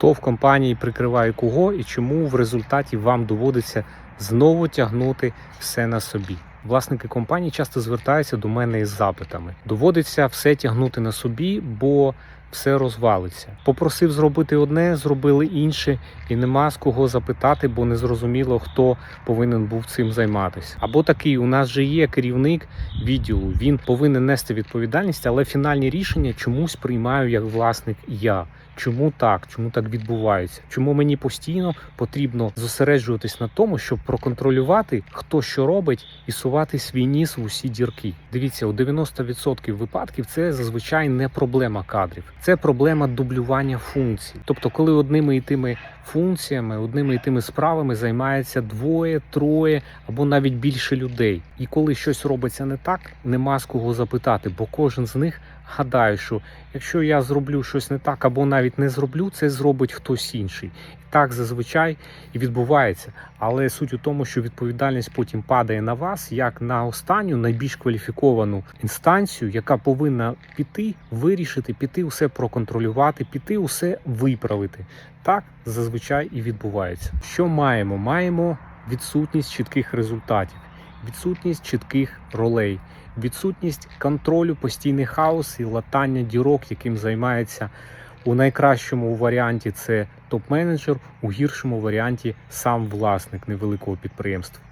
Хто в компанії прикриває кого і чому в результаті вам доводиться знову тягнути все на собі. Власники компанії часто звертаються до мене із запитами. Доводиться все тягнути на собі, бо все розвалиться. Попросив зробити одне, зробили інше, і нема з кого запитати, бо не зрозуміло, хто повинен був цим займатися. Або такий, у нас же є керівник відділу. Він повинен нести відповідальність, але фінальні рішення чомусь приймаю як власник я. Чому так? Чому так відбувається? Чому мені постійно потрібно зосереджуватись на тому, щоб проконтролювати, хто що робить, і сувати свій ніс в усі дірки? Дивіться, у 90% випадків це зазвичай не проблема кадрів, це проблема дублювання функцій. Тобто, коли одними і тими функціями, одними і тими справами займається двоє, троє або навіть більше людей. І коли щось робиться не так, нема з кого запитати, бо кожен з них гадає, що якщо я зроблю щось не так або навіть не зроблю, це зробить хтось інший. І так зазвичай і відбувається. Але суть у тому, що відповідальність потім падає на вас як на останню найбільш кваліфіковану інстанцію, яка повинна піти, вирішити, піти усе проконтролювати, піти усе виправити. Так зазвичай і відбувається. Що маємо? Маємо відсутність чітких результатів, відсутність чітких ролей, відсутність контролю, постійний хаос і латання дірок, яким займається у найкращому варіанті це топ-менеджер, у гіршому варіанті сам власник невеликого підприємства.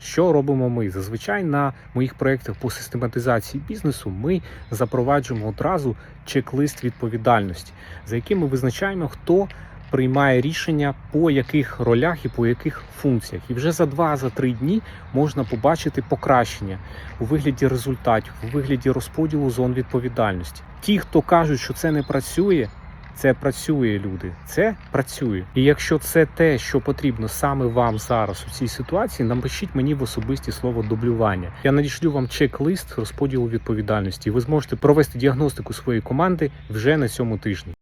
Що робимо ми? Зазвичай на моїх проєктах по систематизації бізнесу ми запроваджуємо одразу чек-лист відповідальності, за яким ми визначаємо, хто приймає рішення по яких ролях і по яких функціях. І вже за 2-3 дні можна побачити покращення у вигляді результатів, у вигляді розподілу зон відповідальності. Ті, хто кажуть, що це не працює. Це працює, люди. Це працює. І якщо це те, що потрібно саме вам зараз у цій ситуації, напишіть мені в особисті слово дублювання. Я надішлю вам чек-лист розподілу відповідальності. Ви зможете провести діагностику своєї команди вже на цьому тижні.